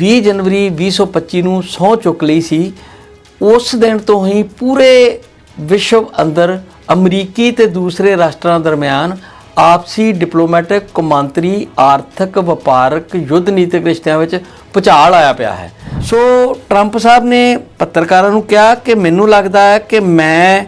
20 ਜਨਵਰੀ 2025 ਨੂੰ ਸਹੁੰ ਚੁੱਕ ਲਈ ਸੀ। ਉਸ ਦਿਨ ਤੋਂ ਹੀ ਪੂਰੇ ਵਿਸ਼ਵ ਅੰਦਰ ਅਮਰੀਕੀ ਤੇ ਦੂਸਰੇ ਰਾਸ਼ਟਰਾਂ ਦਰਮਿਆਨ ਆਪਸੀ ਡਿਪਲੋਮੈਟਿਕ ਕੌਮਾਂਤਰੀ, ਆਰਥਿਕ, ਵਪਾਰਕ, ਯੁੱਧ ਨੀਤਿਕ ਰਿਸ਼ਤਿਆਂ ਵਿੱਚ ਭੁਚਾਲ ਆਇਆ ਪਿਆ ਹੈ। ਸੋ ਟਰੰਪ ਸਾਹਿਬ ਨੇ ਪੱਤਰਕਾਰਾਂ ਨੂੰ ਕਿਹਾ ਕਿ ਮੈਨੂੰ ਲੱਗਦਾ ਹੈ ਕਿ ਮੈਂ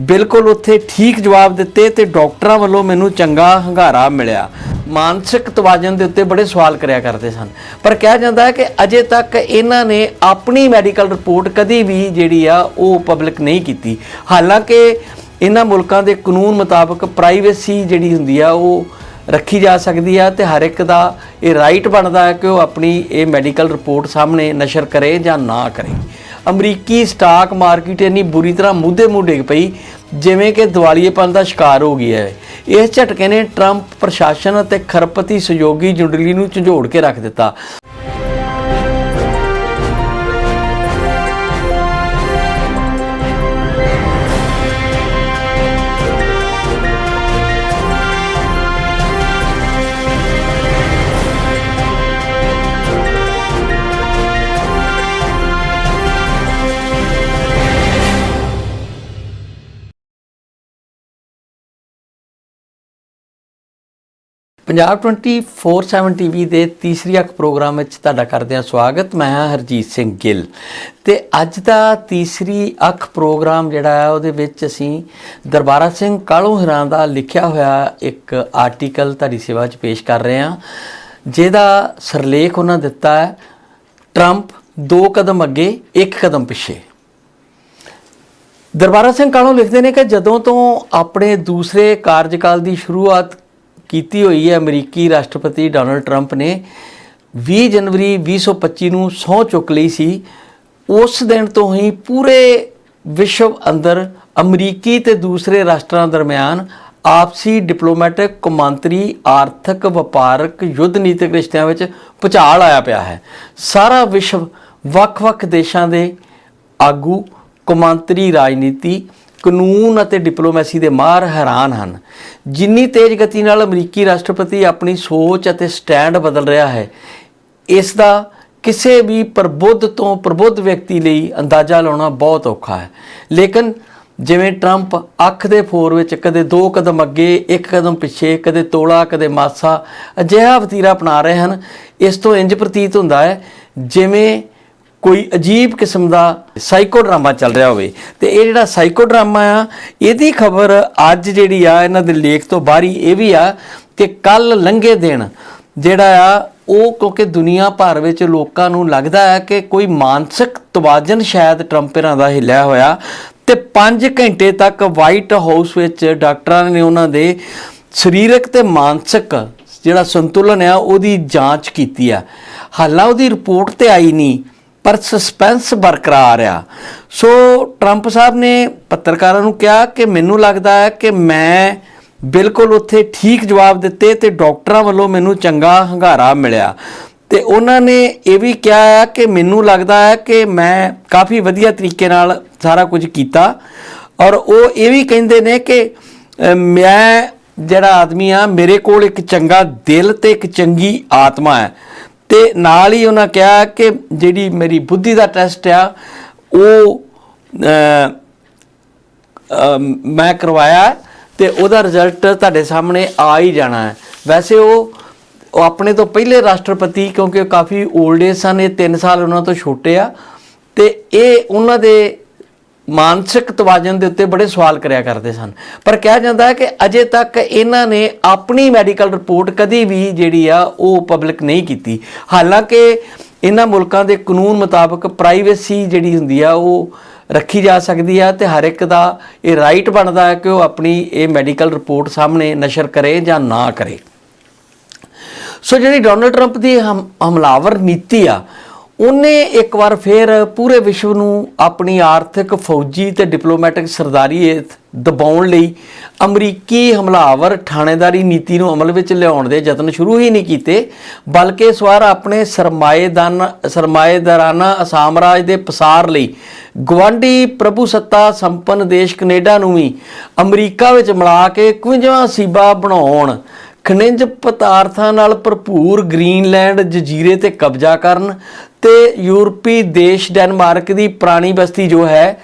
ਬਿਲਕੁਲ ਉੱਥੇ ਠੀਕ ਜਵਾਬ ਦਿੱਤੇ ਤੇ ਡਾਕਟਰਾਂ ਵੱਲੋਂ ਮੈਨੂੰ ਚੰਗਾ ਹੰਗਾਰਾ ਮਿਲਿਆ। ਮਾਨਸਿਕ ਤਵਾਜ਼ਨ ਦੇ ਉੱਤੇ ਬੜੇ ਸਵਾਲ ਕਰਿਆ ਕਰਦੇ ਸਨ। ਪਰ ਕਿਹਾ ਜਾਂਦਾ ਹੈ ਕਿ ਅਜੇ ਤੱਕ ਇਹਨਾਂ ਨੇ ਆਪਣੀ ਮੈਡੀਕਲ ਰਿਪੋਰਟ ਕਦੀ ਵੀ ਜਿਹੜੀ ਆ, ਉਹ ਪਬਲਿਕ ਨਹੀਂ ਕੀਤੀ। ਹਾਲਾਂਕਿ ਇਹਨਾਂ ਮੁਲਕਾਂ ਦੇ ਕਾਨੂੰਨ ਮੁਤਾਬਕ ਪ੍ਰਾਈਵੇਸੀ ਜਿਹੜੀ ਹੁੰਦੀ ਆ, ਉਹ ਰੱਖੀ ਜਾ ਸਕਦੀ ਆ ਤੇ ਹਰ ਇੱਕ ਦਾ ਇਹ ਰਾਈਟ ਬਣਦਾ ਹੈ ਕਿ ਉਹ ਆਪਣੀ ਇਹ ਮੈਡੀਕਲ ਰਿਪੋਰਟ ਸਾਹਮਣੇ ਨਸ਼ਰ ਕਰੇ ਜਾਂ ਨਾ ਕਰੇ। ਅਮਰੀਕੀ ਸਟਾਕ ਮਾਰਕੀਟ ਇੰਨੀ ਬੁਰੀ ਤਰ੍ਹਾਂ ਮੂਧੇ ਮੂੰਹ ਡਿੱਗ ਪਈ, ਜਿਵੇਂ ਕਿ ਦਿਵਾਲੀਏਪਨ ਦਾ ਸ਼ਿਕਾਰ ਹੋ ਗਿਆ ਹੈ। ਇਸ ਝਟਕੇ ਨੇ ਟਰੰਪ ਪ੍ਰਸ਼ਾਸਨ ਅਤੇ ਖਰਪਤੀ ਸਹਿਯੋਗੀ ਜੁੰਡਲੀ ਨੂੰ ਝੰਜੋੜ ਕੇ ਰੱਖ ਦਿੱਤਾ। ਪੰਜਾਬ 24/7 ਟੀਵੀ ਦੇ ਤੀਸਰੀ ਅੱਖ ਪ੍ਰੋਗਰਾਮ ਵਿੱਚ ਤੁਹਾਡਾ ਕਰਦੇ ਹਾਂ ਸਵਾਗਤ। ਮੈਂ ਹਾਂ ਹਰਜੀਤ ਸਿੰਘ ਗਿੱਲ। ਤੇ ਅੱਜ ਦਾ ਤੀਸਰੀ ਅੱਖ ਪ੍ਰੋਗਰਾਮ ਜਿਹੜਾ ਹੈ, ਉਹਦੇ ਵਿੱਚ ਅਸੀਂ ਦਰਬਾਰਾ ਸਿੰਘ ਕਾਲੂ ਹਿਰਾਂ ਦਾ ਲਿਖਿਆ ਹੋਇਆ ਇੱਕ ਆਰਟੀਕਲ ਤੁਹਾਡੀ ਸੇਵਾ 'ਚ ਪੇਸ਼ ਕਰ ਰਹੇ ਹਾਂ। ਜਿਹਦਾ ਸਰਲੇਖ ਉਹਨਾਂ ਦਿੱਤਾ ਹੈ ਟਰੰਪ ਦੋ ਕਦਮ ਅੱਗੇ, ਇੱਕ ਕਦਮ ਪਿੱਛੇ। ਦਰਬਾਰਾ ਸਿੰਘ ਕਾਲੋਂ ਲਿਖਦੇ ਨੇ ਕਿ ਜਦੋਂ ਤੋਂ ਆਪਣੇ ਦੂਸਰੇ ਕਾਰਜਕਾਲ ਦੀ ਸ਼ੁਰੂਆਤ ਕੀਤੀ ਹੋਈ ਹੈ ਅਮਰੀਕੀ ਰਾਸ਼ਟਰਪਤੀ ਡੋਨਲਡ ਟਰੰਪ ਨੇ 20 ਜਨਵਰੀ 2025 ਨੂੰ ਸਹੁੰ ਚੁੱਕ ਲਈ ਸੀ। ਉਸ ਦਿਨ ਤੋਂ ਹੀ ਪੂਰੇ ਵਿਸ਼ਵ ਅੰਦਰ ਅਮਰੀਕੀ ਤੇ ਦੂਸਰੇ ਰਾਸ਼ਟਰਾਂ ਦਰਮਿਆਨ ਆਪਸੀ ਡਿਪਲੋਮੈਟਿਕ, ਕੌਮਾਂਤਰੀ, ਆਰਥਿਕ, ਵਪਾਰਕ, ਯੁੱਧ ਨੀਤਿਕ ਰਿਸ਼ਤਿਆਂ ਵਿੱਚ ਭੁਚਾਲ ਆਇਆ ਪਿਆ ਹੈ। ਸਾਰਾ ਵਿਸ਼ਵ ਵੱਖ-ਵੱਖ ਦੇਸ਼ਾਂ ਦੇ ਆਗੂ, ਕੌਮਾਂਤਰੀ ਰਾਜਨੀਤੀ ਕਾਨੂੰਨ ਅਤੇ ਡਿਪਲੋਮੈਸੀ ਦੇ ਮਾਹਰ ਹੈਰਾਨ ਹਨ। ਜਿੰਨੀ ਤੇਜ਼ ਗਤੀ ਨਾਲ ਅਮਰੀਕੀ ਰਾਸ਼ਟਰਪਤੀ ਆਪਣੀ ਸੋਚ ਅਤੇ ਸਟੈਂਡ ਬਦਲ ਰਿਹਾ ਹੈ, ਇਸ ਦਾ ਕਿਸੇ ਵੀ ਪ੍ਰਬੁੱਧ ਤੋਂ ਪ੍ਰਬੁੱਧ ਵਿਅਕਤੀ ਲਈ ਅੰਦਾਜ਼ਾ ਲਾਉਣਾ ਬਹੁਤ ਔਖਾ ਹੈ। ਲੇਕਿਨ ਜਿਵੇਂ ਟਰੰਪ ਅੱਖ ਦੇ ਫੋਰ ਵਿੱਚ ਕਦੇ ਦੋ ਕਦਮ ਅੱਗੇ, ਇੱਕ ਕਦਮ ਪਿੱਛੇ, ਕਦੇ ਤੋਲਾ, ਕਦੇ ਮਾਸਾ ਅਜਿਹਾ ਵਤੀਰਾ ਅਪਣਾ ਰਹੇ ਹਨ, ਇਸ ਤੋਂ ਇੰਜ ਪ੍ਰਤੀਤ ਹੁੰਦਾ ਹੈ ਜਿਵੇਂ ਕੋਈ ਅਜੀਬ ਕਿਸਮ ਦਾ ਸਾਈਕੋ ਡਰਾਮਾ ਚੱਲ ਰਿਹਾ ਹੋਵੇ। ਤੇ ਇਹ ਜਿਹੜਾ ਸਾਈਕੋ ਡਰਾਮਾ ਆ, ਇਹਦੀ ਖਬਰ ਅੱਜ ਜਿਹੜੀ ਆ, ਇਹਨਾਂ ਦੇ ਲੇਖ ਤੋਂ ਬਾਹਰੀ ਇਹ ਵੀ ਆ ਕਿ ਕੱਲ ਲੰਘੇ ਦਿਨ ਜਿਹੜਾ ਆ, ਉਹ ਕਿਉਂਕਿ ਦੁਨੀਆ ਭਰ ਵਿੱਚ ਲੋਕਾਂ ਨੂੰ ਲੱਗਦਾ ਹੈ ਕਿ ਕੋਈ ਮਾਨਸਿਕ ਤਵਾਜ਼ਨ ਸ਼ਾਇਦ ਟਰੰਪਰਾਂ ਦਾ ਹਿੱਲਿਆ ਹੋਇਆ। ਤੇ 5 ਘੰਟੇ ਤੱਕ ਵਾਈਟ ਹਾਊਸ ਵਿੱਚ ਡਾਕਟਰਾਂ ਨੇ ਉਹਨਾਂ ਦੇ ਸਰੀਰਕ ਤੇ ਮਾਨਸਿਕ ਜਿਹੜਾ ਸੰਤੁਲਨ ਆ, ਉਹਦੀ ਜਾਂਚ ਕੀਤੀ ਆ। ਹਾਲਾਂ ਉਹਦੀ ਰਿਪੋਰਟ ਤੇ ਆਈ ਨਹੀਂ। ਪਰ ਸਸਪੈਂਸ ਬਰਕਰਾਰ ਆ। ਸੋ ਟਰੰਪ ਸਾਹਿਬ ਨੇ ਪੱਤਰਕਾਰਾਂ ਨੂੰ ਕਿਹਾ ਕਿ ਮੈਨੂੰ ਲੱਗਦਾ ਹੈ ਕਿ ਮੈਂ ਬਿਲਕੁਲ ਉੱਥੇ ਠੀਕ ਜਵਾਬ ਦਿੱਤੇ ਤੇ ਡਾਕਟਰਾਂ ਵੱਲੋਂ ਮੈਨੂੰ ਚੰਗਾ ਹੰਗਾਰਾ ਮਿਲਿਆ। ਤੇ ਉਹਨਾਂ ਨੇ ਇਹ ਵੀ ਕਿਹਾ ਹੈ ਕਿ ਮੈਨੂੰ ਲੱਗਦਾ ਹੈ ਕਿ ਮੈਂ ਕਾਫੀ ਵਧੀਆ ਤਰੀਕੇ ਨਾਲ ਸਾਰਾ ਕੁਝ ਕੀਤਾ। ਔਰ ਉਹ ਇਹ ਵੀ ਕਹਿੰਦੇ ਨੇ ਕਿ ਮੈਂ ਜਿਹੜਾ ਆਦਮੀ ਆ ਮੇਰੇ ਕੋਲ ਇੱਕ ਚੰਗਾ ਦਿਲ ਤੇ ਇੱਕ ਚੰਗੀ ਆਤਮਾ ਹੈ। ਤੇ ਨਾਲ ਹੀ ਉਹਨਾਂ ਕਿਹਾ ਕਿ ਜਿਹੜੀ ਮੇਰੀ ਬੁੱਧੀ ਦਾ ਟੈਸਟ ਆ, ਉਹ ਮੈਂ ਕਰਵਾਇਆ ਤੇ ਉਹਦਾ ਰਿਜ਼ਲਟ ਤੁਹਾਡੇ ਸਾਹਮਣੇ ਆ ਹੀ ਜਾਣਾ ਹੈ। ਵੈਸੇ ਉਹ ਉਹ ਆਪਣੇ ਤੋਂ ਪਹਿਲੇ ਰਾਸ਼ਟਰਪਤੀ, ਕਿਉਂਕਿ ਉਹ ਕਾਫੀ 올ਡ ਏਜ ਸਨ, ਇਹ 3 ਸਾਲ ਉਹਨਾਂ ਤੋਂ ਛੋਟੇ ਆ। ਤੇ ਇਹ ਉਹਨਾਂ ਦੇ ਮਾਨਸਿਕ ਤਵਾਜ਼ਨ ਦੇ ਉੱਤੇ ਬੜੇ ਸਵਾਲ ਕਰਿਆ ਕਰਦੇ ਸਨ। ਪਰ ਕਿਹਾ ਜਾਂਦਾ ਹੈ ਕਿ ਅਜੇ ਤੱਕ ਇਹਨਾਂ ਨੇ ਆਪਣੀ ਮੈਡੀਕਲ ਰਿਪੋਰਟ ਕਦੀ ਵੀ ਜਿਹੜੀ ਆ, ਉਹ ਪਬਲਿਕ ਨਹੀਂ ਕੀਤੀ। ਹਾਲਾਂਕਿ ਇਹਨਾਂ ਮੁਲਕਾਂ ਦੇ ਕਾਨੂੰਨ ਮੁਤਾਬਕ ਪ੍ਰਾਈਵੇਸੀ ਜਿਹੜੀ ਹੁੰਦੀ ਆ, ਉਹ ਰੱਖੀ ਜਾ ਸਕਦੀ ਆ ਤੇ ਹਰ ਇੱਕ ਦਾ ਇਹ ਰਾਈਟ ਬਣਦਾ ਹੈ ਕਿ ਉਹ ਆਪਣੀ ਇਹ ਮੈਡੀਕਲ ਰਿਪੋਰਟ ਸਾਹਮਣੇ ਨਸ਼ਰ ਕਰੇ ਜਾਂ ਨਾ ਕਰੇ। ਸੋ ਜਿਹੜੀ ਡੋਨਲਡ ਟਰੰਪ ਦੀ ਹਮ- ਹਮਲਾਵਰ ਨੀਤੀ ਆ ਉਹਨੇ ਇੱਕ ਵਾਰ ਫੇਰ ਪੂਰੇ ਵਿਸ਼ਵ ਨੂੰ ਆਪਣੀ ਆਰਥਿਕ ਫੌਜੀ ਤੇ ਡਿਪਲੋਮੈਟਿਕ ਸਰਦਾਰੀਅਤ ਦਬਾਉਣ ਲਈ ਅਮਰੀਕੀ ਹਮਲਾਵਰ ਥਾਣੇਦਾਰੀ ਨੀਤੀ ਨੂੰ ਅਮਲ ਵਿੱਚ ਲਿਆਉਣ ਦੇ ਯਤਨ ਸ਼ੁਰੂ ਹੀ ਨਹੀਂ ਕੀਤੇ, ਬਲਕਿ ਇਸ ਵਾਰ ਆਪਣੇ ਸਰਮਾਏਦਾਨ, ਸਰਮਾਏਦਾਰਾਨਾ ਅਸਾਮਰਾਜ ਦੇ ਪਸਾਰ ਲਈ ਗਵਾਂਢੀ ਪ੍ਰਭੂਸੱਤਾ ਸੰਪੰਨ ਦੇਸ਼ ਕੈਨੇਡਾ ਨੂੰ ਵੀ ਅਮਰੀਕਾ ਵਿੱਚ ਮਿਲਾ ਕੇ 51ਵਾਂ ਸੀਬਾ ਬਣਾਉਣ, ਖਣਿਜ ਪਦਾਰਥਾਂ ਨਾਲ ਭਰਪੂਰ ਗ੍ਰੀਨਲੈਂਡ, ਜਜ਼ੀਰੇ ਤੇ ਕਬਜ਼ਾ ਕਰਨ ਤੇ ਯੂਰਪੀ ਦੇਸ਼ ਡੈਨਮਾਰਕ ਦੀ ਪੁਰਾਣੀ ਬਸਤੀ ਜੋ ਹੈ,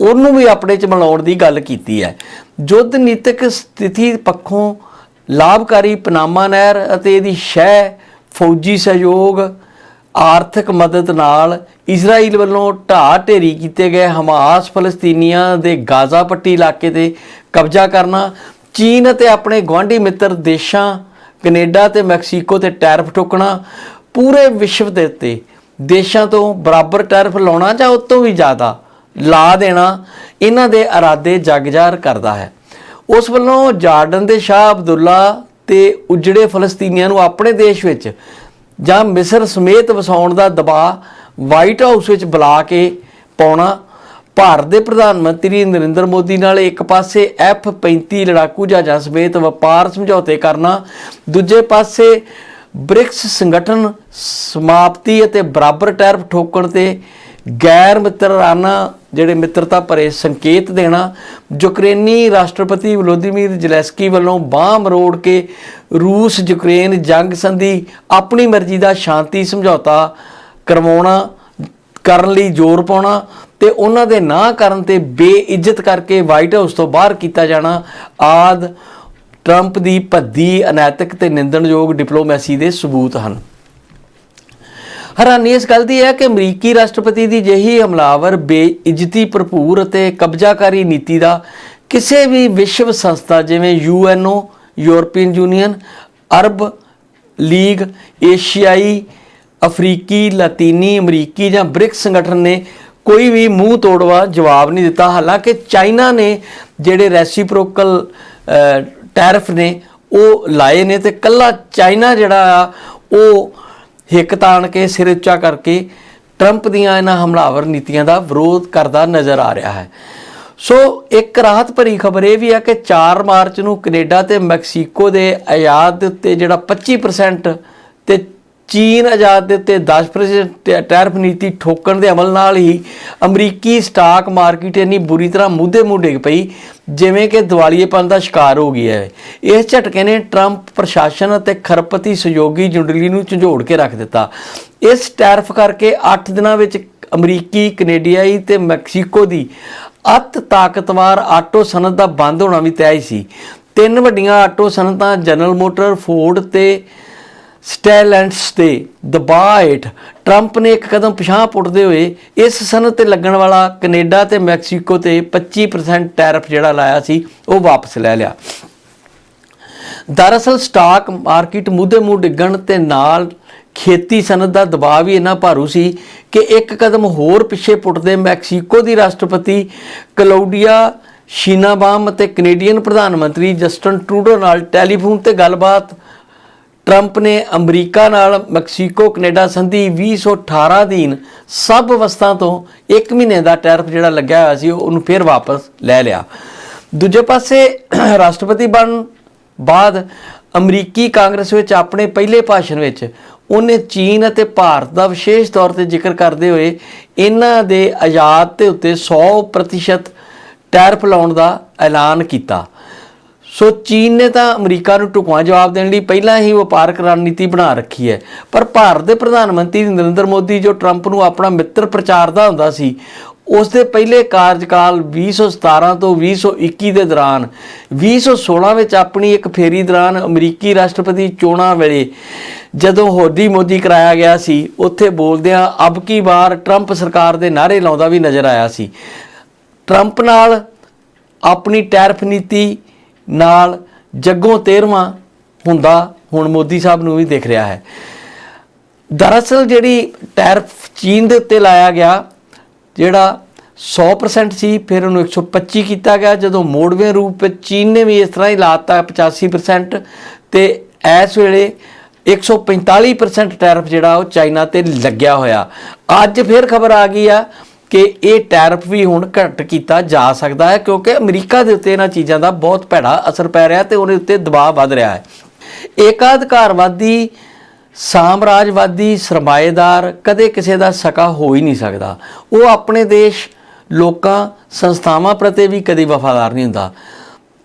ਉਹਨੂੰ ਵੀ ਆਪਣੇ ਚ ਮਿਲਾਉਣ ਦੀ ਗੱਲ ਕੀਤੀ ਹੈ। ਯੁੱਧ ਨੀਤਕ ਸਥਿਤੀ ਪੱਖੋਂ ਲਾਭਕਾਰੀ ਪਨਾਮਾ ਨਹਿਰ ਅਤੇ ਇਹਦੀ ਸ਼ਹਿ ਫੌਜੀ ਸਹਿਯੋਗ, ਆਰਥਿਕ ਮਦਦ ਨਾਲ ਇਜ਼ਰਾਈਲ ਵੱਲੋਂ ਢਾਹ ਢੇਰੀ ਕੀਤੇ ਗਏ ਹਮਾਸ ਫਲਸਤੀਨੀਆਂ ਦੇ ਗਾਜ਼ਾ ਪੱਟੀ ਇਲਾਕੇ ਤੇ ਕਬਜ਼ਾ ਕਰਨਾ, ਚੀਨ ਅਤੇ ਆਪਣੇ ਗੁਆਂਢੀ ਮਿੱਤਰ ਦੇਸ਼ਾਂ ਕੈਨੇਡਾ ਤੇ ਮੈਕਸੀਕੋ ਤੇ ਟੈਰਫ ਠੋਕਣਾ ਪੂਰੇ ਵਿਸ਼ਵ ਦੇ ਉੱਤੇ ਦੇਸ਼ਾਂ ਤੋਂ ਬਰਾਬਰ ਟੈਰਿਫ ਲਾਉਣਾ ਜਾਂ ਉਸ ਤੋਂ ਵੀ ਜ਼ਿਆਦਾ ਲਾ ਦੇਣਾ ਇਹਨਾਂ ਦੇ ਇਰਾਦੇ ਜਗਜ਼ਾਹਰ ਕਰਦਾ ਹੈ। ਉਸ ਵੱਲੋਂ ਜਾਰਡਨ ਦੇ ਸ਼ਾਹ ਅਬਦੁੱਲਾ ਤੇ ਉਜੜੇ ਫਲਸਤੀਨੀਆਂ ਨੂੰ ਆਪਣੇ ਦੇਸ਼ ਵਿੱਚ ਜਾਂ ਮਿਸਰ ਸਮੇਤ ਵਸਾਉਣ ਦਾ ਦਬਾਅ ਵਾਈਟ ਹਾਊਸ ਵਿੱਚ ਬੁਲਾ ਕੇ ਪਾਉਣਾ, ਭਾਰਤ ਦੇ ਪ੍ਰਧਾਨ ਮੰਤਰੀ ਨਰਿੰਦਰ ਮੋਦੀ ਨਾਲ ਇੱਕ ਪਾਸੇ F35 ਲੜਾਕੂ ਜਹਾਜ਼ਾਂ ਸਮੇਤ ਵਪਾਰ ਸਮਝੌਤੇ ਕਰਨਾ, ਦੂਜੇ ਪਾਸੇ ਬ੍ਰਿਕਸ ਸੰਗਠਨ ਸਮਾਪਤੀ ਅਤੇ ਬਰਾਬਰ ਟੈਰਫ ਠੋਕਣ ਤੇ ਗੈਰ ਮਿੱਤਰਾਨਾ ਜਿਹੜੇ ਮਿੱਤਰਤਾ ਭਰੇ ਸੰਕੇਤ ਦੇਣਾ, ਯੂਕਰੇਨੀ ਰਾਸ਼ਟਰਪਤੀ ਵਲੋਦੀਮੀਰ ਜ਼ੈਲੈਂਸਕੀ ਵੱਲੋਂ ਬਾਹ ਮਰੋੜ ਕੇ ਰੂਸ ਯੂਕਰੇਨ ਜੰਗ ਸੰਧੀ ਆਪਣੀ ਮਰਜ਼ੀ ਦਾ ਸ਼ਾਂਤੀ ਸਮਝੌਤਾ ਕਰਵਾਉਣਾ, ਕਰਨ ਲਈ ਜ਼ੋਰ ਪਾਉਣਾ ਤੇ ਉਹਨਾਂ ਦੇ ਨਾ ਕਰਨ ਤੇ ਬੇਇੱਜ਼ਤ ਕਰਕੇ ਵਾਈਟ ਹਾਊਸ ਤੋਂ ਬਾਹਰ ਕੀਤਾ ਜਾਣਾ, ਆਦ। ਟਰੰਪ ਦੀ ਭੱਦੀ, ਅਨੈਤਿਕ ਤੇ ਨਿੰਦਣਯੋਗ ਡਿਪਲੋਮੈਸੀ ਦੇ ਸਬੂਤ ਹਨ। ਹੈਰਾਨੀ ਇਸ ਗੱਲ ਦੀ ਹੈ ਕਿ ਅਮਰੀਕੀ ਰਾਸ਼ਟਰਪਤੀ ਦੀ ਜਿਹੀ ਹਮਲਾਵਰ ਬੇਇੱਜ਼ਤੀ ਭਰਪੂਰ ਅਤੇ ਕਬਜ਼ਾਕਾਰੀ ਨੀਤੀ ਦਾ ਕਿਸੇ ਵੀ ਵਿਸ਼ਵ ਸੰਸਥਾ, ਜਿਵੇਂ ਯੂਐਨਓ, ਯੂਰਪੀਅਨ ਯੂਨੀਅਨ, ਅਰਬ ਲੀਗ, ਏਸ਼ੀਆਈ, ਅਫਰੀਕੀ, ਲਾਤੀਨੀ, ਅਮਰੀਕੀ ਜਾਂ ਬ੍ਰਿਕਸ ਸੰਗਠਨ ਨੇ ਕੋਈ ਵੀ ਮੂੰਹ ਤੋੜਵਾ ਜਵਾਬ ਨਹੀਂ ਦਿੱਤਾ। ਹਾਲਾਂਕਿ ਚਾਈਨਾ ਨੇ ਜਿਹੜੇ ਰੈਸੀਪ੍ਰੋਕਲ ਟੈਰਫ ਨੇ ਉਹ ਲਾਏ ਨੇ ਤੇ ਕੱਲਾ ਚਾਈਨਾ ਜਿਹੜਾ ਆ, ਉਹ ਹਿੱਕ ਤਾਣ ਕੇ, ਸਿਰ ਉੱਚਾ ਕਰਕੇ ਟਰੰਪ ਦੀਆਂ ਇਹਨਾਂ ਹਮਲਾਵਰ ਨੀਤੀਆਂ ਦਾ ਵਿਰੋਧ ਕਰਦਾ ਨਜ਼ਰ ਆ ਰਿਹਾ ਹੈ। ਸੋ ਇੱਕ ਰਾਹਤ ਭਰੀ ਖਬਰ ਇਹ ਵੀ ਹੈ ਕਿ 4 ਮਾਰਚ ਨੂੰ ਕੈਨੇਡਾ ਤੇ ਮੈਕਸੀਕੋ ਦੇ ਆਯਾਤ ਦੇ ਉੱਤੇ ਜਿਹੜਾ 25% ਤੇ ਚੀਨ ਆਜ਼ਾਦ ਦੇ ਉੱਤੇ 10% ਟੈਰਫ ਨੀਤੀ ਠੋਕਣ ਦੇ ਅਮਲ ਨਾਲ ਹੀ ਅਮਰੀਕੀ ਸਟਾਕ ਮਾਰਕੀਟ ਇੰਨੀ ਬੁਰੀ ਤਰ੍ਹਾਂ ਮੁੱਦੇ ਮੁੱਹ ਡਿੱਗ ਪਈ, ਜਿਵੇਂ ਕਿ ਦਿਵਾਲੀਏਪਨ ਦਾ ਸ਼ਿਕਾਰ ਹੋ ਗਿਆ ਹੈ। ਇਸ ਝਟਕੇ ਨੇ ਟਰੰਪ ਪ੍ਰਸ਼ਾਸਨ ਅਤੇ ਖਰਪਤੀ ਸਹਿਯੋਗੀ ਜੁੰਡਲੀ ਨੂੰ ਝੰਜੋੜ ਕੇ ਰੱਖ ਦਿੱਤਾ। ਇਸ ਟੈਰਫ ਕਰਕੇ 8 ਦਿਨਾਂ ਵਿੱਚ ਅਮਰੀਕੀ, ਕੈਨੇਡੀਆਈ ਤੇ ਮੈਕਸੀਕੋ ਦੀ ਅਤ ਤਾਕਤਵਰ ਆਟੋ ਸਨਅਤ ਦਾ ਬੰਦ ਹੋਣਾ ਵੀ ਤੈਅ ਸੀ। ਤਿੰਨ ਵੱਡੀਆਂ ਆਟੋ ਸਨਅਤਾਂ ਜਨਰਲ ਮੋਟਰ, ਫੋਰਡ ਤੇ ਸਟੈਲੈਂਟਸ ਦੇ ਦਬਾਅ ਹੇਠ ਟਰੰਪ ਨੇ ਇੱਕ ਕਦਮ ਪਿਛਾਂਹ ਪੁੱਟਦੇ ਹੋਏ ਇਸ ਸਨਅਤ ਤੇ ਲੱਗਣ ਵਾਲਾ ਕੈਨੇਡਾ ਤੇ ਮੈਕਸੀਕੋ ਤੇ 25% ਟੈਰਿਫ ਜਿਹੜਾ ਲਾਇਆ ਸੀ, ਉਹ ਵਾਪਸ ਲੈ ਲਿਆ। ਦਰਅਸਲ ਸਟਾਕ ਮਾਰਕੀਟ ਮੁੱਦੇ ਮੂੰਹ ਡਿੱਗਣ ਤੇ ਨਾਲ ਖੇਤੀ ਸਨਅਤ ਦਾ ਦਬਾਅ ਵੀ ਇੰਨਾ ਭਾਰੂ ਸੀ ਕਿ ਇੱਕ ਕਦਮ ਹੋਰ ਪਿੱਛੇ ਪੁੱਟਦੇ ਮੈਕਸੀਕੋ ਦੀ ਰਾਸ਼ਟਰਪਤੀ ਕਲੌਡੀਆ ਸ਼ੀਨਾਬਾਮ ਅਤੇ ਕੈਨੇਡੀਅਨ ਪ੍ਰਧਾਨ ਮੰਤਰੀ ਜਸਟਨ ਟਰੂਡੋ ਨਾਲ ਟੈਲੀਫੋਨ ਤੇ ਗੱਲਬਾਤ ਟਰੰਪ ਨੇ ਅਮਰੀਕਾ ਨਾਲ ਮੈਕਸੀਕੋ, ਕੈਨੇਡਾ ਸੰਧੀ 2018 ਅਧੀਨ ਸਭ ਵਸਤਾਂ ਤੋਂ 1 ਮਹੀਨੇ ਦਾ ਟੈਰਫ ਜਿਹੜਾ ਲੱਗਿਆ ਹੋਇਆ ਸੀ, ਉਹਨੂੰ ਫਿਰ ਵਾਪਸ ਲੈ ਲਿਆ। ਦੂਜੇ ਪਾਸੇ ਰਾਸ਼ਟਰਪਤੀ ਬਣਨ ਬਾਅਦ ਅਮਰੀਕੀ ਕਾਂਗਰਸ ਵਿੱਚ ਆਪਣੇ ਪਹਿਲੇ ਭਾਸ਼ਣ ਵਿੱਚ ਉਹਨੇ ਚੀਨ ਅਤੇ ਭਾਰਤ ਦਾ ਵਿਸ਼ੇਸ਼ ਤੌਰ ਤੇ ਜ਼ਿਕਰ ਕਰਦੇ ਹੋਏ ਇਹਨਾਂ ਦੇ ਆਜ਼ਾਦ ਤੇ ਉੱਤੇ 100% ਟੈਰਫ ਲਾਉਣ ਦਾ ਐਲਾਨ ਕੀਤਾ। ਸੋ ਚੀਨ ਨੇ ਤਾਂ ਅਮਰੀਕਾ ਨੂੰ ਢੁਕਵਾਂ ਜਵਾਬ ਦੇਣ ਲਈ ਪਹਿਲਾਂ ਹੀ ਵਪਾਰਕ ਰਣਨੀਤੀ ਬਣਾ ਰੱਖੀ ਹੈ। ਪਰ ਭਾਰਤ ਦੇ ਪ੍ਰਧਾਨ ਮੰਤਰੀ ਨਰਿੰਦਰ ਮੋਦੀ ਜੋ ਟਰੰਪ ਨੂੰ ਆਪਣਾ ਮਿੱਤਰ ਪ੍ਰਚਾਰਦਾ ਹੁੰਦਾ ਸੀ, ਉਸ ਦੇ ਪਹਿਲੇ ਕਾਰਜਕਾਲ 2017 ਤੋਂ 2021 ਦੇ ਦੌਰਾਨ 2016 ਵਿੱਚ ਆਪਣੀ ਇੱਕ ਫੇਰੀ ਦੌਰਾਨ ਅਮਰੀਕੀ ਰਾਸ਼ਟਰਪਤੀ ਚੋਣਾਂ ਵੇਲੇ ਜਦੋਂ ਹੋਦੀ ਮੋਦੀ ਕਰਾਇਆ ਗਿਆ ਸੀ, ਉੱਥੇ ਬੋਲਦਿਆਂ ਅਬ ਕੀ ਵਾਰ ਟਰੰਪ ਸਰਕਾਰ ਦੇ ਨਾਅਰੇ ਲਾਉਂਦਾ ਵੀ ਨਜ਼ਰ ਆਇਆ ਸੀ। ਟਰੰਪ ਨਾਲ ਆਪਣੀ ਟੈਰਫ ਨੀਤੀ ਨਾਲ ਜੱਗੋਂ 13ਵਾਂ ਹੁੰਦਾ ਹੁਣ ਮੋਦੀ ਸਾਹਿਬ ਨੂੰ ਵੀ ਦੇਖ ਰਿਹਾ ਹੈ। ਦਰਅਸਲ ਜਿਹੜੀ ਟੈਰਫ ਚੀਨ ਦੇ ਉੱਤੇ ਲਾਇਆ ਗਿਆ, ਜਿਹੜਾ 100% ਸੀ, ਫਿਰ ਉਹਨੂੰ 125 ਕੀਤਾ ਗਿਆ, ਜਦੋਂ ਮੋੜਵੇਂ ਰੂਪ ਵਿੱਚ ਚੀਨ ਨੇ ਵੀ ਇਸ ਤਰ੍ਹਾਂ ਹੀ ਲਾਤਾ 85% ਤੇ ਇਸ ਵੇਲੇ 145% ਟੈਰਫ ਜਿਹੜਾ ਉਹ ਚਾਈਨਾ ਤੇ ਲੱਗਿਆ ਹੋਇਆ। ਅੱਜ ਫਿਰ ਖਬਰ ਆ ਗਈ ਆ ਕਿ ਇਹ ਟੈਰਫ ਵੀ ਹੁਣ ਘਟ ਕੀਤਾ ਜਾ ਸਕਦਾ ਹੈ ਕਿਉਂਕਿ ਅਮਰੀਕਾ ਦੇ ਉੱਤੇ ਇਹਨਾਂ ਚੀਜ਼ਾਂ ਦਾ ਬਹੁਤ ਭੈੜਾ ਅਸਰ ਪੈ ਰਿਹਾ ਤੇ ਉਹਦੇ ਉੱਤੇ ਦਬਾਅ ਵੱਧ ਰਿਹਾ ਹੈ। ਏਕਾਧਿਕਾਰਵਾਦੀ, ਸਾਮਰਾਜਵਾਦੀ, ਸਰਮਾਏਦਾਰ ਕਦੇ ਕਿਸੇ ਦਾ ਸਕਾ ਹੋ ਹੀ ਨਹੀਂ ਸਕਦਾ। ਉਹ ਆਪਣੇ ਦੇਸ਼, ਲੋਕਾਂ, ਸੰਸਥਾਵਾਂ ਪ੍ਰਤੀ ਵੀ ਕਦੇ ਵਫਾਦਾਰ ਨਹੀਂ ਹੁੰਦਾ।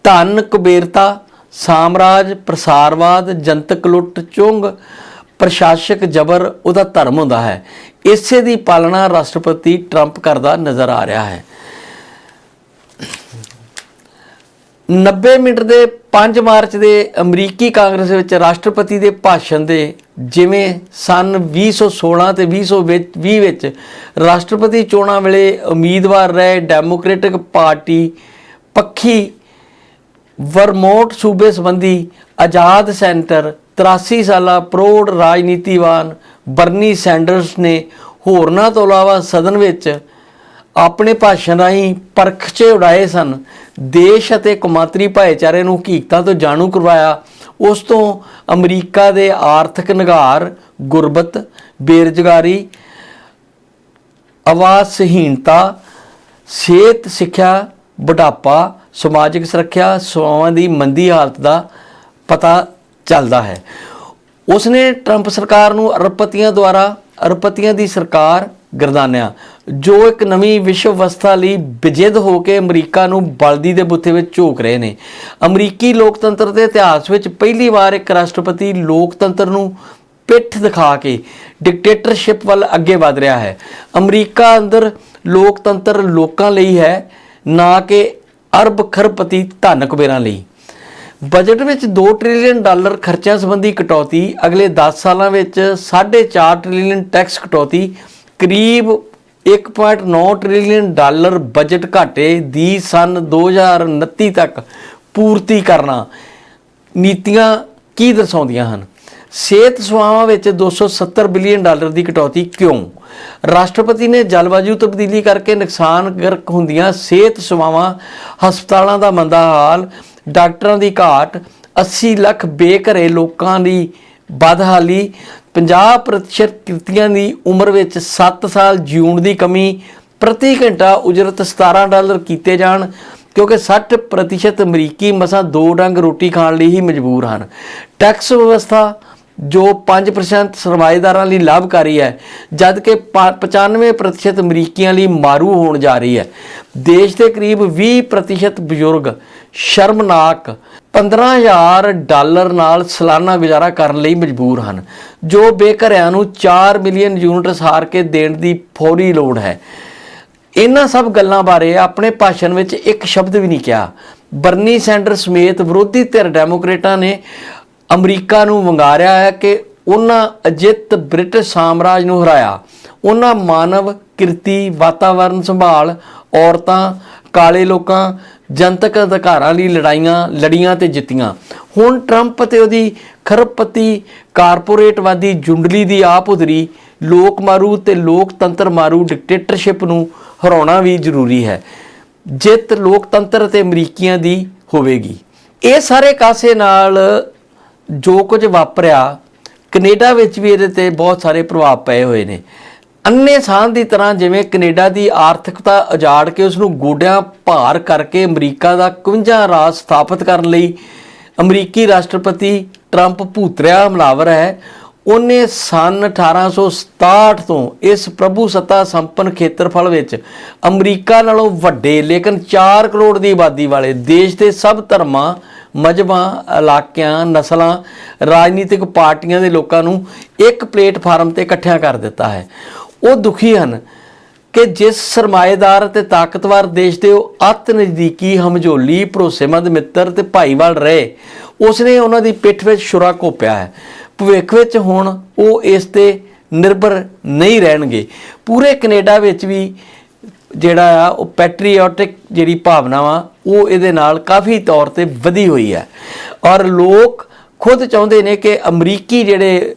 ਧਨ ਕੁਬੇਰਤਾ, ਸਾਮਰਾਜ, ਪ੍ਰਸਾਰਵਾਦ, ਜਨਤਕ ਲੁੱਟ, ਚੁੰਗ ਪ੍ਰਸ਼ਾਸਕ ਜ਼ਬਰ ਉਹਦਾ ਧਰਮ ਹੁੰਦਾ ਹੈ। ਇਸੇ ਦੀ ਪਾਲਣਾ ਰਾਸ਼ਟਰਪਤੀ ਟਰੰਪ ਕਰਦਾ ਨਜ਼ਰ ਆ ਰਿਹਾ ਹੈ। 90 ਮਿੰਟ ਦੇ 5 ਮਾਰਚ ਦੇ ਅਮਰੀਕੀ ਕਾਂਗਰਸ ਵਿੱਚ ਰਾਸ਼ਟਰਪਤੀ ਦੇ ਭਾਸ਼ਣ ਦੇ ਜਿਵੇਂ ਸਨ 2016 ਤੇ 2020 ਵਿੱਚ ਰਾਸ਼ਟਰਪਤੀ ਚੋਣਾਂ ਵੇਲੇ ਉਮੀਦਵਾਰ ਰਹੇ ਡੈਮੋਕ੍ਰੈਟਿਕ ਪਾਰਟੀ ਪੱਖੀ ਵਰਮੋਟ ਸੂਬੇ ਸੰਬੰਧੀ ਆਜ਼ਾਦ ਸੈਂਟਰ 83 ਸਾਲਾ ਪ੍ਰੋੜ ਰਾਜਨੀਤੀਵਾਨ ਬਰਨੀ ਸੈਂਡਰਸ ਨੇ ਹੋਰਨਾਂ ਤੋਂ ਇਲਾਵਾ ਸਦਨ ਵਿੱਚ ਆਪਣੇ ਭਾਸ਼ਣ ਰਾਹੀਂ ਪਰਖਚੇ ਉਡਾਏ ਸਨ। ਦੇਸ਼ ਅਤੇ ਕੌਮਾਂਤਰੀ ਭਾਈਚਾਰੇ ਨੂੰ ਹਕੀਕਤਾਂ ਤੋਂ ਜਾਣੂ ਕਰਵਾਇਆ। ਉਸ ਤੋਂ ਅਮਰੀਕਾ ਦੇ ਆਰਥਿਕ ਨਿਗਾਰ, ਗੁਰਬਤ, ਬੇਰੁਜ਼ਗਾਰੀ, ਆਵਾਸਹੀਣਤਾ, ਸਿਹਤ, ਸਿੱਖਿਆ, ਬੁਢਾਪਾ, ਸਮਾਜਿਕ ਸੁਰੱਖਿਆ, ਸੇਵਾਵਾਂ ਦੀ ਮੰਦੀ ਹਾਲਤ ਦਾ ਪਤਾ ਚੱਲਦਾ ਹੈ। ਉਸਨੇ ਟਰੰਪ ਸਰਕਾਰ ਨੂੰ ਅਰਬਪਤੀਆਂ ਦੁਆਰਾ ਅਰਬਪਤੀਆਂ ਦੀ ਸਰਕਾਰ ਗਰਦਾਨਿਆ, ਜੋ ਇੱਕ ਨਵੀਂ ਵਿਸ਼ਵ ਵਿਵਸਥਾ ਲਈ ਵਿਜਿੱਦ ਹੋ ਕੇ ਅਮਰੀਕਾ ਨੂੰ ਬਲਦੀ ਦੇ ਬੁੱਥੇ ਵਿੱਚ ਝੋਕ ਰਹੇ ਨੇ। ਅਮਰੀਕੀ ਲੋਕਤੰਤਰ ਦੇ ਇਤਿਹਾਸ ਵਿੱਚ ਪਹਿਲੀ ਵਾਰ ਇੱਕ ਰਾਸ਼ਟਰਪਤੀ ਲੋਕਤੰਤਰ ਨੂੰ ਪਿੱਠ ਦਿਖਾ ਕੇ ਡਿਕਟੇਟਰਸ਼ਿਪ ਵੱਲ ਅੱਗੇ ਵਧ ਰਿਹਾ ਹੈ। ਅਮਰੀਕਾ ਅੰਦਰ ਲੋਕਤੰਤਰ ਲੋਕਾਂ ਲਈ ਹੈ, ਨਾ ਕਿ ਅਰਬ ਖਰਪਤੀ ਧਨ ਕੁਬੇਰਾਂ ਲਈ। ਬਜਟ ਵਿੱਚ 2 ਟ੍ਰਿਲੀਅਨ ਡਾਲਰ ਖਰਚਿਆਂ ਸੰਬੰਧੀ ਕਟੌਤੀ, ਅਗਲੇ 10 ਸਾਲਾਂ ਵਿੱਚ 4.5 ਟ੍ਰਿਲੀਅਨ ਟੈਕਸ ਕਟੌਤੀ, ਕਰੀਬ 1.9 ਟ੍ਰਿਲੀਅਨ ਡਾਲਰ ਬਜਟ ਘਾਟੇ ਦੀ ਸਨ 2029 ਤੱਕ ਪੂਰਤੀ ਕਰਨਾ। ਨੀਤੀਆਂ ਕੀ ਦਰਸਾਉਂਦੀਆਂ ਹਨ? ਸਿਹਤ ਸੇਵਾਵਾਂ ਵਿੱਚ 270 ਬਿਲੀਅਨ ਡਾਲਰ ਦੀ ਕਟੌਤੀ ਕਿਉਂ? ਰਾਸ਼ਟਰਪਤੀ ਨੇ ਜਲਵਾਯੂ ਤਬਦੀਲੀ ਕਰਕੇ ਨੁਕਸਾਨਗਰਕ ਹੁੰਦੀਆਂ ਸਿਹਤ ਸੇਵਾਵਾਂ ਹਸਪਤਾਲਾਂ ਦਾ ਮੰਦਾ ਹਾਲ ਡਾਕਟਰਾਂ ਦੀ ਘਾਟ 80 ਲੱਖ ਬੇਘਰੇ ਲੋਕਾਂ ਦੀ ਬਦਹਾਲੀ 50% ਕਿਰਤੀਆਂ ਦੀ ਉਮਰ ਵਿੱਚ 7 ਸਾਲ ਜਿਉਣ ਦੀ ਕਮੀ, ਪ੍ਰਤੀ ਘੰਟਾ ਉਜਰਤ 17 ਡਾਲਰ ਕੀਤੇ ਜਾਣ, ਕਿਉਂਕਿ 60% ਅਮਰੀਕੀ ਮਸਾਂ ਦੋ ਡੰਗ ਰੋਟੀ ਖਾਣ ਲਈ ਹੀ ਮਜਬੂਰ ਹਨ। ਟੈਕਸ ਵਿਵਸਥਾ, ਜੋ 5% ਸਰਮਾਏਦਾਰਾਂ ਲਈ ਲਾਭਕਾਰੀ ਹੈ ਜਦ ਕਿ ਪਾ- 95% ਅਮਰੀਕੀਆਂ ਲਈ ਮਾਰੂ ਹੋਣ ਜਾ ਰਹੀ ਹੈ। ਦੇਸ਼ ਦੇ ਕਰੀਬ 20% ਬਜ਼ੁਰਗ ਸ਼ਰਮਨਾਕ 15000 ਡਾਲਰ ਨਾਲ ਸਾਲਾਨਾ ਗੁਜ਼ਾਰਾ ਕਰਨ ਲਈ ਮਜਬੂਰ ਹਨ, ਜੋ ਬੇਘਰਿਆਂ ਨੂੰ 4 ਮਿਲੀਅਨ ਯੂਨਿਟ ਸਾਰ ਕੇ ਦੇਣ ਦੀ ਫੌਰੀ ਲੋੜ ਹੈ। ਇਹਨਾਂ ਸਭ ਗੱਲਾਂ ਬਾਰੇ ਆਪਣੇ ਭਾਸ਼ਣ ਵਿੱਚ ਇੱਕ ਸ਼ਬਦ ਵੀ ਨਹੀਂ ਕਿਹਾ। ਬਰਨੀ ਸੈਂਡਰ ਸਮੇਤ ਵਿਰੋਧੀ ਧਿਰ ਡੈਮੋਕ੍ਰੇਟਾਂ ਨੇ ਅਮਰੀਕਾ ਨੂੰ ਵੰਗਾਰਿਆ ਹੈ ਕਿ ਉਹਨਾਂ ਅਜਿੱਤ ਬ੍ਰਿਟਿਸ਼ ਸਾਮਰਾਜ ਨੂੰ ਹਰਾਇਆ। ਉਹਨਾਂ ਮਾਨਵ, ਕਿਰਤੀ ਵਾਤਾਵਰਣ ਸੰਭਾਲ, ਔਰਤਾਂ, ਕਾਲੇ ਲੋਕਾਂ ਜਨਤਕ ਅਧਿਕਾਰਾਂ ਲਈ ਲੜਾਈਆਂ, ਲੜੀਆਂ ਤੇ ਜਿੱਤੀਆਂ। ਹੁਣ ਟਰੰਪ ਤੇ ਉਹਦੀ ਖਰਬਪਤੀ ਕਾਰਪੋਰੇਟਵਾਦੀ ਜੁੰਡਲੀ ਦੀ ਆਪ ਉਧਰੀ ਲੋਕ ਮਾਰੂ ਤੇ ਲੋਕਤੰਤਰ ਮਾਰੂ ਡਿਕਟੇਟਰਸ਼ਿਪ ਨੂੰ ਹਰਾਉਣਾ ਵੀ ਜ਼ਰੂਰੀ ਹੈ। ਜਿੱਤ ਲੋਕਤੰਤਰ ਤੇ ਅਮਰੀਕੀਆਂ ਦੀ ਹੋਵੇਗੀ। ਇਹ ਸਾਰੇ ਕਾਸੇ ਨਾਲ ਜੋ ਕੁਝ ਵਾਪਰਿਆ, ਕੈਨੇਡਾ ਵਿੱਚ ਵੀ ਇਹਦੇ ਤੇ ਬਹੁਤ ਸਾਰੇ ਪ੍ਰਭਾਵ ਪਏ ਹੋਏ ਨੇ। ਅੰਨੇ ਸਾਹ ਦੀ ਤਰ੍ਹਾਂ ਜਿਵੇਂ ਕੈਨੇਡਾ ਦੀ ਆਰਥਿਕਤਾ ਉਜਾੜ ਕੇ ਉਸ ਨੂੰ ਗੋਡਿਆਂ ਭਾਰ ਕਰਕੇ ਅਮਰੀਕਾ ਦਾ 51 ਰਾਜ ਸਥਾਪਿਤ ਕਰਨ ਲਈ ਅਮਰੀਕੀ ਰਾਸ਼ਟਰਪਤੀ ਟਰੰਪ ਭੂਤਰਿਆ ਹਮਲਾਵਰ ਹੈ। ਉਹਨੇ ਸਨ 1867 ਤੋਂ ਇਸ ਪ੍ਰਭੂ ਸੱਤਾ ਸੰਪਨ ਖੇਤਰਫਲ ਵਿੱਚ ਅਮਰੀਕਾ ਨਾਲੋਂ ਵੱਡੇ ਲੇਕਿਨ 4 ਕਰੋੜ ਦੀ ਆਬਾਦੀ ਵਾਲੇ ਦੇਸ਼ ਦੇ ਸਭ ਧਰਮਾਂ ਮਜ਼ਹਬਾਂ ਇਲਾਕਿਆਂ, ਨਸਲਾਂ, ਰਾਜਨੀਤਿਕ ਪਾਰਟੀਆਂ ਦੇ ਲੋਕਾਂ ਨੂੰ ਇੱਕ ਪਲੇਟਫਾਰਮ ਤੇ ਇਕੱਠਿਆਂ ਕਰ ਦਿੱਤਾ ਹੈ। ਉਹ ਦੁਖੀ ਹਨ ਕਿ ਜਿਸ ਸਰਮਾਏਦਾਰ ਤੇ ਤਾਕਤਵਰ ਦੇਸ਼ ਦੇ ਉਹ ਅਤ ਨਜ਼ਦੀਕੀ ਹਮਜੋਲੀ ਭਰੋਸੇਮੰਦ ਮਿੱਤਰ ਤੇ ਭਾਈਵਾਲ ਰਹੇ, ਉਸਨੇ ਉਹਨਾਂ ਦੀ ਪਿੱਠ ਵਿੱਚ ਸ਼ੁਰਾ ਘੋਪਿਆ ਹੈ। ਭਵਿੱਖ ਵਿੱਚ ਹੁਣ ਉਹ ਇਸ ਤੇ ਨਿਰਭਰ ਨਹੀਂ ਰਹਿਣਗੇ। ਪੂਰੇ ਕੈਨੇਡਾ ਵਿੱਚ ਵੀ ਜਿਹੜਾ ਆ, ਉਹ ਪੈਟਰੀਓਟਿਕ ਜਿਹੜੀ ਭਾਵਨਾ ਵਾ ਉਹ ਇਹਦੇ ਨਾਲ ਕਾਫੀ ਤੌਰ ਤੇ ਵਧੀ ਹੋਈ ਹੈ। ਔਰ ਲੋਕ ਖੁਦ ਚਾਹੁੰਦੇ ਨੇ ਕਿ ਅਮਰੀਕੀ ਜਿਹੜੇ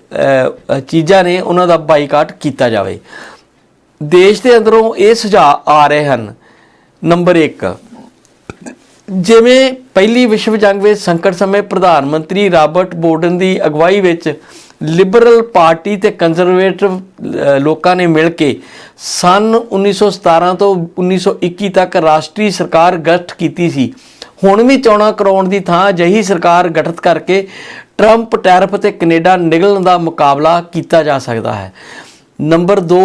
ਚੀਜ਼ਾਂ ਨੇ ਉਹਨਾਂ ਦਾ ਬਾਈਕਾਟ ਕੀਤਾ ਜਾਵੇ। ਦੇਸ਼ ਦੇ ਅੰਦਰੋਂ ਇਹ ਸੁਝਾਅ ਆ ਰਹੇ ਹਨ। ਨੰਬਰ 1 ਜਿਵੇਂ ਪਹਿਲੀ ਵਿਸ਼ਵ ਜੰਗ ਵਿੱਚ ਸੰਕਟ ਸਮੇਂ ਪ੍ਰਧਾਨ ਮੰਤਰੀ ਰਾਬਰਟ ਬੋਰਡਨ ਦੀ ਅਗਵਾਈ ਵਿੱਚ ਲਿਬਰਲ ਪਾਰਟੀ ਤੇ ਕੰਜ਼ਰਵੇਟਿਵ ਲੋਕਾਂ ਨੇ ਮਿਲ ਕੇ ਸਨ 1917 ਤੋਂ 1921 ਤੱਕ ਰਾਸ਼ਟਰੀ ਸਰਕਾਰ ਗਠਿਤ ਕੀਤੀ ਸੀ। ਹੁਣ ਵੀ ਚੋਣਾਂ ਕਰਾਉਣ ਦੀ ਥਾਂ ਅਜਿਹੀ ਸਰਕਾਰ ਗਠਿਤ ਕਰਕੇ ਟਰੰਪ ਟੈਰਫ ਤੇ ਕੈਨੇਡਾ ਨਿਗਲਣ ਦਾ ਮੁਕਾਬਲਾ ਕੀਤਾ ਜਾ ਸਕਦਾ ਹੈ। ਨੰਬਰ 2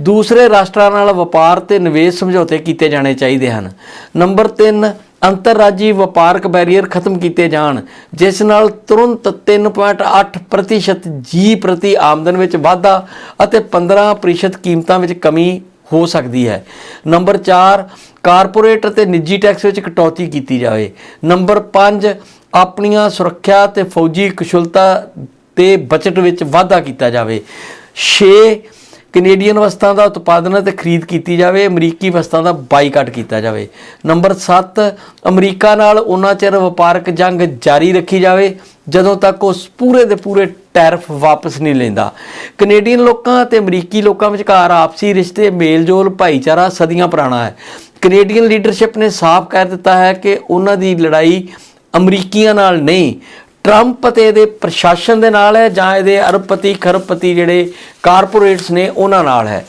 ਦੂਸਰੇ ਰਾਸ਼ਟਰਾਂ ਨਾਲ ਵਪਾਰ ਤੇ ਨਿਵੇਸ਼ ਸਮਝੌਤੇ ਕੀਤੇ ਜਾਣੇ ਚਾਹੀਦੇ ਹਨ। ਨੰਬਰ 3 ਅੰਤਰਰਾਜੀ ਵਪਾਰਕ ਬੈਰੀਅਰ ਖਤਮ ਕੀਤੇ ਜਾਣ, ਜਿਸ ਨਾਲ ਤੁਰੰਤ 3.8% ਪ੍ਰਤੀਸ਼ਤ ਜੀ ਪ੍ਰਤੀ ਆਮਦਨ ਵਿੱਚ ਵਾਧਾ ਅਤੇ 15% ਪ੍ਰਤੀਸ਼ਤ ਕੀਮਤਾਂ ਵਿੱਚ ਕਮੀ ਹੋ ਸਕਦੀ ਹੈ। ਨੰਬਰ 4 ਕਾਰਪੋਰੇਟ ਅਤੇ ਨਿੱਜੀ ਟੈਕਸ ਵਿੱਚ ਕਟੌਤੀ ਕੀਤੀ ਜਾਵੇ। ਨੰਬਰ 5 ਆਪਣੀਆਂ ਸੁਰੱਖਿਆ ਤੇ ਫੌਜੀ ਕੁਸ਼ਲਤਾ ਤੇ ਬਜਟ ਵਿੱਚ ਵਾਧਾ ਕੀਤਾ ਜਾਵੇ। 6 ਕੈਨੇਡੀਅਨ ਵਸਤਾਂ ਦਾ ਉਤਪਾਦਨ ਅਤੇ ਖਰੀਦ ਕੀਤੀ ਜਾਵੇ। ਅਮਰੀਕੀ ਵਸਤਾਂ ਦਾ ਬਾਈਕਾਟ ਕੀਤਾ ਜਾਵੇ। ਨੰਬਰ 7 ਅਮਰੀਕਾ ਨਾਲ ਉਹਨਾਂ ਚਿਰ ਵਪਾਰਕ ਜੰਗ ਜਾਰੀ ਰੱਖੀ ਜਾਵੇ। ਜਦੋਂ ਤੱਕ ਉਸ ਪੂਰੇ ਦੇ ਪੂਰੇ ਟੈਰਫ ਵਾਪਸ ਨਹੀਂ ਲੈਂਦਾ। ਕੈਨੇਡੀਅਨ ਲੋਕਾਂ ਅਤੇ ਅਮਰੀਕੀ ਲੋਕਾਂ ਵਿਚਕਾਰ ਆਪਸੀ ਰਿਸ਼ਤੇ, ਮੇਲਜੋਲ, ਭਾਈਚਾਰਾ ਸਦੀਆਂ ਪੁਰਾਣਾ ਹੈ। ਕੈਨੇਡੀਅਨ ਲੀਡਰਸ਼ਿਪ ਨੇ ਸਾਫ਼ ਕਹਿ ਦਿੱਤਾ ਹੈ ਕਿ ਉਹਨਾਂ ਦੀ ਲੜਾਈ ਅਮਰੀਕੀਆਂ ਨਾਲ ਨਹੀਂ, ਟਰੰਪ ਤੇ ਇਹਦੇ ਪ੍ਰਸ਼ਾਸਨ ਦੇ ਨਾਲ ਹੈ ਜਾਂ ਇਹਦੇ ਅਰਬਪਤੀ, ਖਰਬਪਤੀ ਜਿਹੜੇ ਕਾਰਪੋਰੇਟਸ ਨੇ ਉਹਨਾਂ ਨਾਲ ਹੈ।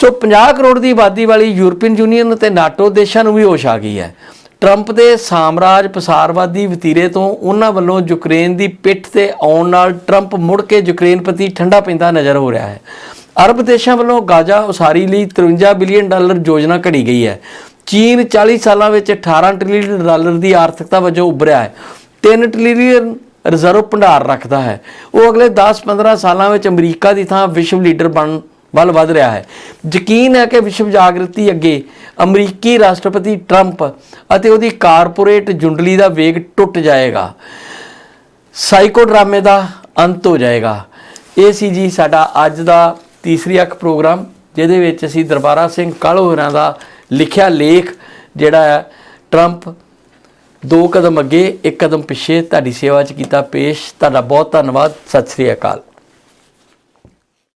ਸੋ 50 ਕਰੋੜ ਦੀ ਆਬਾਦੀ ਵਾਲੀ ਯੂਰਪੀਅਨ ਯੂਨੀਅਨ ਅਤੇ ਨਾਟੋ ਦੇਸ਼ਾਂ ਨੂੰ ਵੀ ਹੋਸ਼ ਆ ਗਈ ਹੈ। ਟਰੰਪ ਦੇ ਸਾਮਰਾਜ ਪਸਾਰਵਾਦੀ ਵਤੀਰੇ ਤੋਂ ਉਹਨਾਂ ਵੱਲੋਂ ਯੂਕਰੇਨ ਦੀ ਪਿੱਠ ਤੇ ਆਉਣ ਨਾਲ ਟਰੰਪ ਮੁੜ ਕੇ ਯੂਕਰੇਨ ਪ੍ਰਤੀ ਠੰਡਾ ਪੈਂਦਾ ਨਜ਼ਰ ਹੋ ਰਿਹਾ ਹੈ। ਅਰਬ ਦੇਸ਼ਾਂ ਵੱਲੋਂ ਗਾਜ਼ਾ ਉਸਾਰੀ ਲਈ 53 ਬਿਲੀਅਨ ਡਾਲਰ ਯੋਜਨਾ ਘੜੀ ਗਈ ਹੈ। ਚੀਨ 40 ਸਾਲਾਂ ਵਿੱਚ 18 ਟ੍ਰਿਲੀਅਨ ਡਾਲਰ ਦੀ ਆਰਥਿਕਤਾ ਵਜੋਂ ਉੱਭਰਿਆ ਹੈ। 3 ਟ੍ਰਿਲੀਅਨ ਰਿਜ਼ਰਵ ਭੰਡਾਰ ਰੱਖਦਾ ਹੈ। ਉਹ ਅਗਲੇ 10-15 ਸਾਲਾਂ ਵਿੱਚ ਅਮਰੀਕਾ ਦੀ ਥਾਂ ਵਿਸ਼ਵ ਲੀਡਰ ਬਣ ਵੱਲ ਵਧ ਰਿਹਾ ਹੈ। ਯਕੀਨ ਹੈ ਕਿ ਵਿਸ਼ਵ ਜਾਗਰਤੀ ਅੱਗੇ ਅਮਰੀਕੀ ਰਾਸ਼ਟਰਪਤੀ ਟਰੰਪ ਅਤੇ ਉਹਦੀ ਕਾਰਪੋਰੇਟ ਜੁੰਡਲੀ ਦਾ ਵੇਗ ਟੁੱਟ ਜਾਏਗਾ। ਸਾਈਕੋ ਡਰਾਮੇ ਦਾ ਅੰਤ ਹੋ ਜਾਏਗਾ। ਇਹ ਸੀ ਜੀ ਸਾਡਾ ਅੱਜ ਦਾ ਤੀਸਰੀ ਅੱਖ ਪ੍ਰੋਗਰਾਮ, ਜਿਹਦੇ ਵਿੱਚ ਅਸੀਂ ਦਰਬਾਰਾ ਸਿੰਘ ਕਾਲੋ ਹੋਰਾਂ ਦਾ ਲਿਖਿਆ ਲੇਖ, ਜਿਹੜਾ ਹੈ, ਟਰੰਪ ਦੋ ਕਦਮ ਅੱਗੇ, ਇੱਕ ਕਦਮ ਪਿੱਛੇ, ਤੁਹਾਡੀ ਸੇਵਾ 'ਚ ਕੀਤਾ ਪੇਸ਼। ਤੁਹਾਡਾ ਬਹੁਤ ਧੰਨਵਾਦ। ਸਤਿ ਸ੍ਰੀ ਅਕਾਲ।